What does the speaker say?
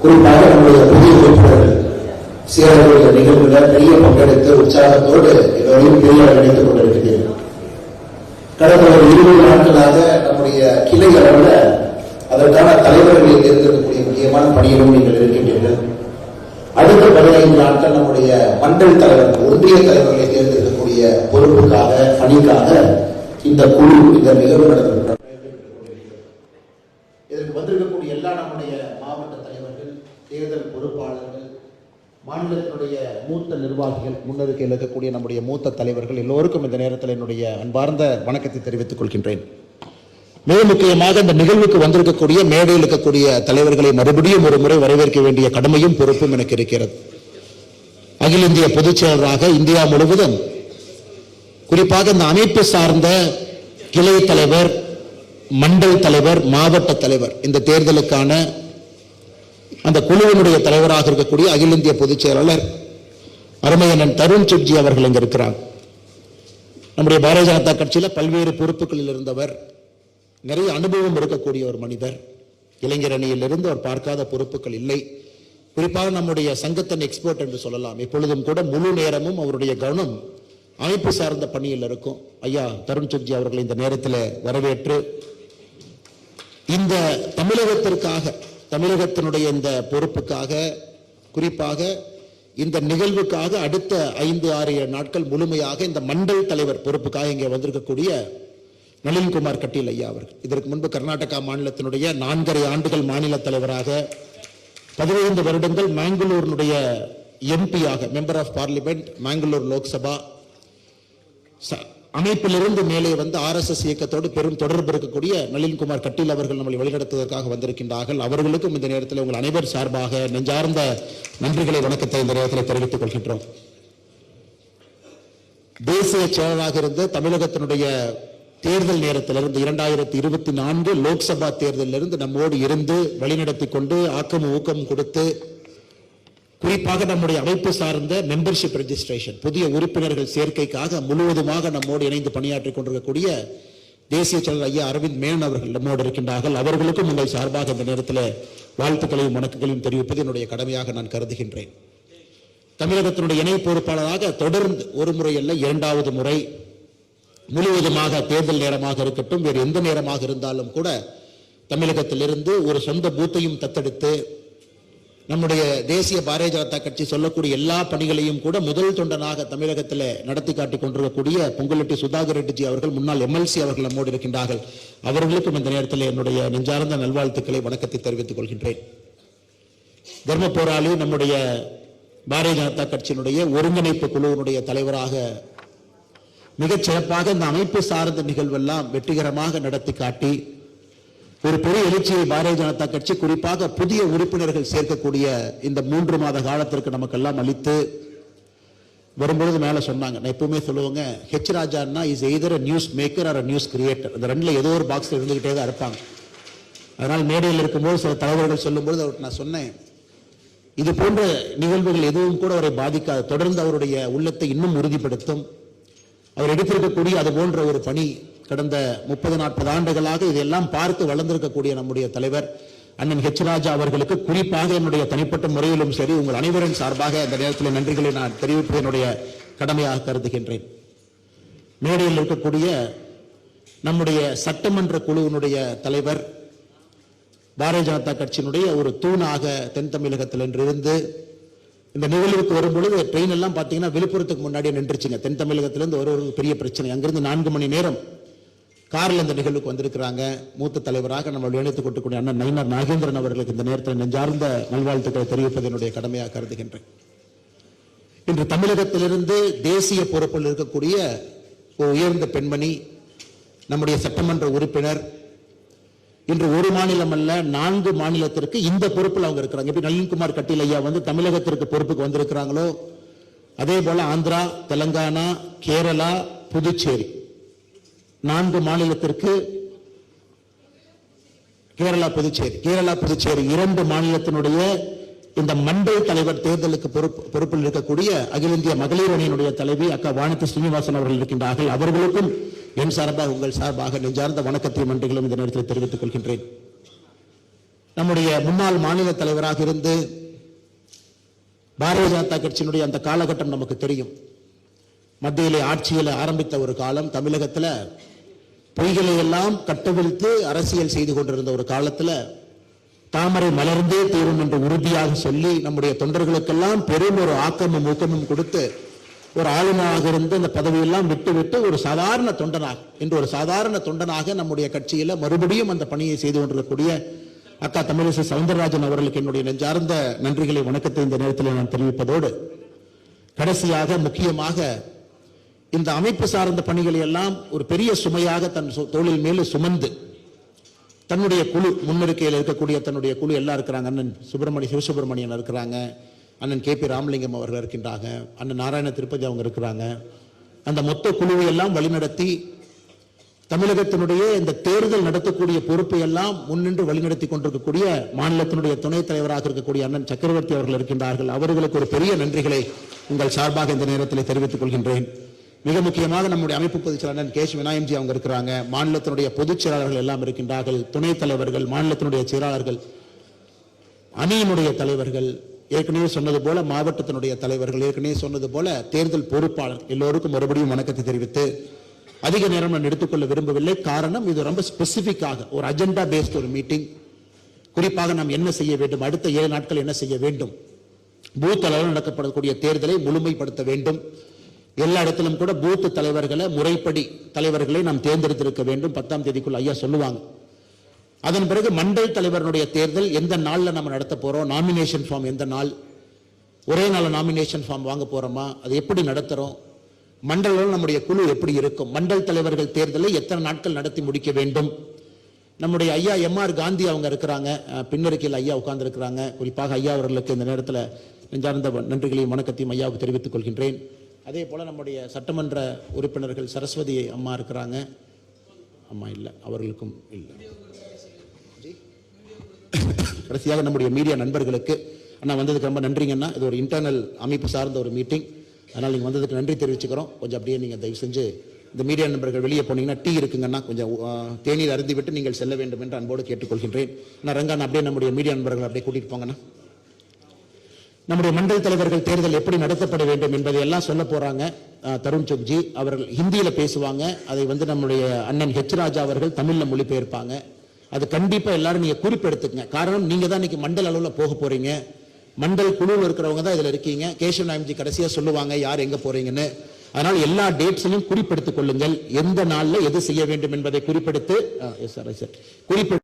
குறிப்பாக நம்முடைய புதிய உறுப்பினர்கள் சேரக்கூடிய நிகழ்வுல பெரிய பங்கெடுத்து உற்சாகத்தோடு எல்லோரையும் பெரிய நினைத்துக் கொண்டிருக்கிறீர்கள் கடந்த ஒரு இருபது நாட்களாக நம்முடைய கிளை அளவில் அதற்கான தலைவர்களை தேர்ந்தெடுக்கக்கூடிய முக்கியமான பணியிலும் நீங்கள் இருக்கின்றீர்கள். அடுத்த பதினைந்து நாட்கள் நம்முடைய மண்டல் தலைவர் ஒன்றிய தலைவர்களை தேர்ந்தெடுக்கக்கூடிய பொறுப்புக்காக பணிக்காக இந்த குழு இந்த நிகழ்வு நடந்தது இதற்கு வந்திருக்கக்கூடிய எல்லா நம்முடைய மாவட்ட தலைவர்கள் தேர்தல் பொறுப்பாளர்கள் மாநிலத்தினுடைய மூத்த நிர்வாகிகள் முன்னெடுக்கையில் இருக்கக்கூடிய நம்முடைய மூத்த தலைவர்கள் எல்லோருக்கும் இந்த நேரத்தில் என்னுடைய அன்பார்ந்த வணக்கத்தை தெரிவித்துக் கொள்கின்றேன். மிக முக்கியமாக இந்த நிகழ்வுக்கு வந்திருக்கக்கூடிய மேடையில் இருக்கக்கூடிய தலைவர்களை மறுபடியும் ஒரு முறை வரவேற்க வேண்டிய கடமையும் பொறுப்பும் எனக்கு இருக்கிறது. அகில இந்திய பொதுச் செயலராக இந்தியா முழுவதும் குறிப்பாக இந்த அமைப்பு சார்ந்த கிளை தலைவர் மண்டல் தலைவர் மாவட்ட தலைவர் இந்த தேர்தலுக்கான அந்த குழுவினுடைய தலைவராக இருக்கக்கூடிய அகில இந்திய பொதுச் செயலாளர் அருமையண்ணன் தருண் சுப்ஜி அவர்கள் இங்கே இருக்கிறார். நம்முடைய பாரதிய ஜனதா கட்சியில் பல்வேறு பொறுப்புகளில் இருந்தவர் நிறைய அனுபவம் இருக்கக்கூடிய ஒரு மனிதர். இளைஞர் அணியிலிருந்து அவர் பார்க்காத பொறுப்புகள் இல்லை. குறிப்பாக நம்முடைய சங்கத்தின் எக்ஸ்பர்ட் என்று சொல்லலாம். எப்பொழுதும் கூட முழு நேரமும் அவருடைய கவனம் அமைப்பு சார்ந்த பணியில் இருக்கும். ஐயா தருண் சுப்ஜி அவர்களை இந்த நேரத்தில் வரவேற்று இந்த தமிழகத்திற்காக தமிழகத்தினுடைய இந்த பொறுப்புக்காக குறிப்பாக இந்த நிகழ்வுக்காக அடுத்த ஐந்து ஆறு ஏழு நாட்கள் முழுமையாக இந்த மண்டல் தலைவர் பொறுப்புக்காக இங்கே வந்திருக்கக்கூடிய நளின்குமார் கட்டீல் ஐயா அவர்கள். இதற்கு முன்பு கர்நாடகா மாநிலத்தினுடைய நான்கரை ஆண்டுகள் மாநில தலைவராக பதினைந்து வருடங்கள் மேங்களூரினுடைய எம்பியாக member of parliament Mangalore Lok Sabha அமைப்பிலிருந்து மேலே வந்து ஆர்எஸ்எஸ் இயக்கத்தோடு பெரும் தொடர்பு இருக்கக்கூடிய நளின்குமார் கட்டீல் அவர்கள் நம்மளை வழிநடத்துவதற்காக வந்திருக்கின்றார்கள். அவர்களுக்கும் இந்த நேரத்தில் உங்கள் அனைவர் சார்பாக நெஞ்சார்ந்த நன்றிகளை வணக்கத்தை இந்த நேரத்தில் தெரிவித்துக் கொள்கின்றோம். தேசிய செயலராக இருந்த தமிழகத்தினுடைய தேர்தல் நேரத்திலிருந்து இரண்டாயிரத்தி இருபத்தி நான்கு லோக்சபா தேர்தலிலிருந்து நம்மோடு இருந்து வழிநடத்தி கொண்டு ஆக்கமும் ஊக்கம் கொடுத்து குறிப்பாக நம்முடைய அமைப்பு சார்ந்த மெம்பர்ஷிப் ரெஜிஸ்ட்ரேஷன் புதிய உறுப்பினர்கள் சேர்க்கைக்காக முழுவதுமாக நம்மோடு இணைந்து பணியாற்றிக் கொண்டிருக்கக்கூடிய தேசிய செயலர் ஐயா அரவிந்த் மேனன் அவர்கள் நம்மோடு இருக்கின்றார்கள். அவர்களுக்கும் உங்கள் சார்பாக இந்த நேரத்தில் வாழ்த்துக்களையும் வணக்கங்களையும் தெரிவிப்பது என்னுடைய கடமையாக நான் கருதுகின்றேன். தமிழகத்தினுடைய இணை பொறுப்பாளராக தொடர்ந்து ஒரு முறை அல்ல இரண்டாவது முறை முழுவதுமாக தேர்தல் நேரமாக இருக்கட்டும் வேறு எந்த நேரமாக இருந்தாலும் கூட தமிழகத்திலிருந்து ஒரு சொந்த பூத்தையும் தத்தெடுத்து நம்முடைய தேசிய பாரதிய ஜனதா கட்சி சொல்லக்கூடிய எல்லா பணிகளையும் கூட முதல் தொண்டனாக தமிழகத்தில் நடத்தி காட்டி கொண்டிருக்கக்கூடிய பொங்கலட்டி சுதாகர் ரெட்டிஜி அவர்கள் முன்னாள் எம்எல்சி அவர்கள் நம்மோடு இருக்கின்றார்கள். அவர்களுக்கும் இந்த நேரத்தில் என்னுடைய நெஞ்சார்ந்த நல்வாழ்த்துக்களை வணக்கத்தை தெரிவித்துக் கொள்கின்றேன். தர்ம போராளி நம்முடைய பாரதிய ஜனதா கட்சியினுடைய ஒருங்கிணைப்பு குழுவினுடைய தலைவராக மிகச் சிறப்பாக இந்த அமைப்பு சார்ந்த நிகழ்வெல்லாம் வெற்றிகரமாக நடத்தி காட்டி ஒரு பெரிய எழுச்சியை பாரதிய ஜனதா கட்சி குறிப்பாக புதிய உறுப்பினர்கள் சேர்க்கக்கூடிய இந்த மூன்று மாத காலத்திற்கு நமக்கெல்லாம் அளித்து வரும்பொழுது மேலே சொன்னாங்க. நான் எப்பவுமே சொல்லுவாங்க H ராஜான்னா is either news maker or news creator இந்த ரெண்டில் ஏதோ ஒரு பாக்ஸில் இருந்துகிட்டே தான் இருப்பாங்க. அதனால் மேடையில் இருக்கும்போது சில தலைவர்கள் சொல்லும்போது அவருக்கு நான் சொன்னேன் இது போன்ற நிகழ்வுகள் எதுவும் கூட அவரை பாதிக்காது. தொடர்ந்து அவருடைய உள்ளத்தை இன்னும் உறுதிப்படுத்தும். அவர் எடுத்திருக்கக்கூடிய அது போன்ற ஒரு பணி கடந்த முப்பது நாற்பது ஆண்டுகளாக இதையெல்லாம் பார்த்து வளர்ந்திருக்கக்கூடிய நம்முடைய தலைவர் அண்ணன் ஹெச் ராஜா அவர்களுக்கு குறிப்பாக என்னுடைய தனிப்பட்ட முறையிலும் சரி உங்கள் அனைவரின் சார்பாக இந்த நேரத்தில் நன்றிகளை நான் தெரிவிப்பது என்னுடைய கடமையாக கருதுகின்றேன். மேடையில் இருக்கக்கூடிய நம்முடைய சட்டமன்ற குழுவினுடைய தலைவர் பாரதிய ஜனதா கட்சியினுடைய ஒரு தூணாக தென் தமிழகத்தில் இருந்து இந்த நிகழ்வுக்கு வரும்பொழுது ட்ரெயின் எல்லாம் பார்த்தீங்கன்னா விழுப்புரத்துக்கு முன்னாடியே நின்றுச்சுங்க. தென் தமிழகத்திலிருந்து ஒரு ஒரு பெரிய பிரச்சனை. அங்கிருந்து நான்கு மணி நேரம் காரில் இந்த நிகழ்வுக்கு வந்திருக்கிறாங்க. மூத்த தலைவராக நம்ம இணைத்துக் கொண்டுக்கூடிய அண்ணன் நயினர் நாகேந்திரன் அவர்களுக்கு இந்த நேரத்தில் நெஞ்சார்ந்த நல்வாழ்த்துக்களை தெரிவிப்பது என்னுடைய கடமையாக கருதுகின்றேன். இன்று தமிழகத்திலிருந்து தேசிய பொறுப்பில் இருக்கக்கூடிய ஒரு உயர்ந்த பெண்மணி நம்முடைய சட்டமன்ற உறுப்பினர் இன்று ஒரு மாநிலம் அல்ல நான்கு மாநிலத்திற்கு இந்த பொறுப்பில் அவங்க இருக்கிறாங்க. எப்படி நளின்குமார் கட்டீல் ஐயா வந்து தமிழகத்திற்கு பொறுப்புக்கு வந்திருக்கிறாங்களோ அதே போல ஆந்திரா தெலங்கானா கேரளா புதுச்சேரி. நான்கு மாநிலத்திற்கு கேரளா புதுச்சேரி கேரளா புதுச்சேரி இரண்டு மாநிலத்தினுடைய இந்த மண்டல் தலைவர் தேர்தலுக்கு பொறுப்பு பொறுப்பில் இருக்கக்கூடிய அகில இந்திய மகளிர் அணியினுடைய தலைவி அக்கா வானதி ஸ்ரீனிவாசன் அவர்கள் இருக்கின்றார்கள். அவர்களுக்கும் என் சார்பாக உங்கள் சார்பாக நெஞ்சார்ந்த வணக்கத்தையும் நன்றிகளும் இந்த நேரத்தில் தெரிவித்துக் கொள்கின்றேன். நம்முடைய முன்னாள் மாநில தலைவராக இருந்து பாரதிய ஜனதா கட்சியினுடைய அந்த காலகட்டம் நமக்கு தெரியும். மத்தியிலே ஆட்சியில் ஆரம்பித்த ஒரு காலம் தமிழகத்தில் பொய்களை எல்லாம் கட்டவிழ்த்து அரசியல் செய்து கொண்டிருந்த ஒரு காலத்தில் தாமரை மலர்ந்தே தீரும் என்று உறுதியாக சொல்லி நம்முடைய தொண்டர்களுக்கெல்லாம் பெரும் ஒரு ஆக்கமும் ஊக்கமும் கொடுத்து ஒரு ஆளுநராக இருந்து அந்த பதவியெல்லாம் விட்டுவிட்டு ஒரு சாதாரண தொண்டனாக என்று ஒரு சாதாரண தொண்டனாக நம்முடைய கட்சியில மறுபடியும் அந்த பணியை செய்து கொண்டிருக்கக்கூடிய அக்கா தமிழிசை சவுந்தரராஜன் அவர்களுக்கு என்னுடைய நெஞ்சார்ந்த நன்றிகளை வணக்கத்தை இந்த நேரத்தில் நான் தெரிவிப்பதோடு கடைசியாக முக்கியமாக இந்த அமைப்பு சார்ந்த பணிகளை எல்லாம் ஒரு பெரிய சுமையாக தன் சு- தோளில் மேலே சுமந்து தன்னுடைய குழு முன்னெடுக்கையில் இருக்கக்கூடிய தன்னுடைய குழு எல்லாம் இருக்கிறாங்க. அண்ணன் சுப்பிரமணிய சிவசுப்பிரமணியன் இருக்கிறாங்க. அண்ணன் கே பி ராமலிங்கம் அவர்கள் இருக்கின்றாங்க. அண்ணன் நாராயண திருப்பதி அவங்க இருக்கிறாங்க. அந்த மொத்த குழுவை எல்லாம் வழிநடத்தி தமிழகத்தினுடைய இந்த தேர்தல் நடத்தக்கூடிய பொறுப்பை எல்லாம் முன்னின்று வழிநடத்தி கொண்டிருக்கக்கூடிய மாநிலத்தினுடைய துணைத் தலைவராக இருக்கக்கூடிய அண்ணன் சக்கரவர்த்தி அவர்கள் இருக்கின்றார்கள். அவர்களுக்கு ஒரு பெரிய நன்றிகளை உங்கள் சார்பாக இந்த நேரத்தில் தெரிவித்துக் கொள்கின்றேன். மிக முக்கியமாக நம்முடைய அமைப்பு பொதுச் செயலாளர் கேஷ் விநாயம்ஜி அவங்க இருக்கிறாங்க. மாநிலத்தினுடைய பொதுச் செயலாளர்கள் எல்லாம் இருக்கின்றார்கள். துணைத் தலைவர்கள் மாநிலத்தினுடைய செயலாளர்கள் அணியினுடைய தலைவர்கள் ஏற்கனவே சொன்னது போல மாவட்டத்தினுடைய தலைவர்கள் ஏற்கனவே சொன்னது போல தேர்தல் பொறுப்பாளர் எல்லோருக்கும் மறுபடியும் வணக்கத்தை தெரிவித்து அதிக நேரம் நான் எடுத்துக்கொள்ள விரும்பவில்லை. காரணம் இது ரொம்ப ஸ்பெசிஃபிக்காக ஒரு அஜெண்டா பேஸ்ட் ஒரு மீட்டிங் குறிப்பாக நாம் என்ன செய்ய வேண்டும்? அடுத்த ஏழு நாட்கள் என்ன செய்ய வேண்டும்? பூத் அளவில் நடக்கப்படக்கூடிய தேர்தலை முழுமைப்படுத்த வேண்டும். எல்லா இடத்திலும் கூட பூத் தலைவர்களை முறைப்படி தலைவர்களை நாம் தேர்ந்தெடுத்திருக்க வேண்டும். பத்தாம் தேதிக்குள் ஐயா சொல்லுவாங்க. அதன் பிறகு மண்டல் தலைவருடைய தேர்தல் எந்த நாளில் நம்ம நடத்த போறோம்? நாமினேஷன் ஃபார்ம் எந்த நாள்? ஒரே நாள் நாமினேஷன் ஃபார்ம் வாங்க போறோமா? அது எப்படி நடத்துறோம்? மண்டலம் நம்முடைய குழு எப்படி இருக்கும்? மண்டல் தலைவர்கள் தேர்தலை எத்தனை நாட்கள் நடத்தி முடிக்க வேண்டும்? நம்முடைய ஐயா எம் ஆர் காந்தி அவங்க இருக்கிறாங்க. பின்னருக்கையில் ஐயா உட்கார்ந்துருக்கிறாங்க. குறிப்பாக ஐயா அவர்களுக்கு இந்த நேரத்தில் நெஞ்சார்ந்த நன்றிகளையும் வணக்கத்தையும் ஐயாவுக்கு தெரிவித்துக் கொள்கின்றேன். அதே போல நம்முடைய சட்டமன்ற உறுப்பினர்கள் சரஸ்வதி அம்மா இருக்கிறாங்க. அம்மா இல்லை அவர்களுக்கும் இல்லை. கடைசியாக நம்முடைய மீடியா நண்பர்களுக்கு அண்ணா வந்ததுக்கு ரொம்ப நன்றிங்கண்ணா. இது ஒரு இன்டர்னல் அமைப்பு சார்ந்த ஒரு மீட்டிங் அதனால் நீங்கள் வந்ததுக்கு நன்றி தெரிவிச்சுக்கிறோம். கொஞ்சம் அப்படியே நீங்கள் தயவு செஞ்சு இந்த மீடியா நண்பர்கள் வெளியே போனீங்கன்னா டீ இருக்குங்கண்ணா. கொஞ்சம் தேநீர் அருந்தி விட்டு நீங்கள் செல்ல வேண்டும் என்று அன்போடு கேட்டுக்கொள்கின்றேன். நான் ரங்கண்ணா அப்படியே நம்முடைய மீடியா நண்பர்கள் அப்படியே கூட்டிட்டு போங்கண்ணா. நம்முடைய மண்டல் தலைவர்கள் தேர்தல் எப்படி நடத்தப்பட வேண்டும் என்பதை எல்லாம் சொல்ல போறாங்க. தருண் சுக்ஜி அவர்கள் ஹிந்தியில பேசுவாங்க. அதை வந்து நம்முடைய அண்ணன் ஹெச் ராஜா அவர்கள் தமிழ்ல மொழிபெயர்ப்பாங்க. அது கண்டிப்பா எல்லாரும் நீங்க குறிப்பெடுத்துக்கங்க. காரணம் நீங்க தான் இன்னைக்கு மண்டல் அளவுல போக போறீங்க. மண்டல் குழுவில் இருக்கிறவங்க தான் இதுல இருக்கீங்க. கேசவ நாயம்ஜி கடைசியா சொல்லுவாங்க யார் எங்க போறீங்கன்னு? அதனால எல்லா டேட்ஸையும் குறிப்பெடுத்துக் கொள்ளுங்கள். எந்த நாள்ல எது செய்ய வேண்டும் என்பதை குறிப்பெடுத்து எஸ் சார் குறிப்பெடு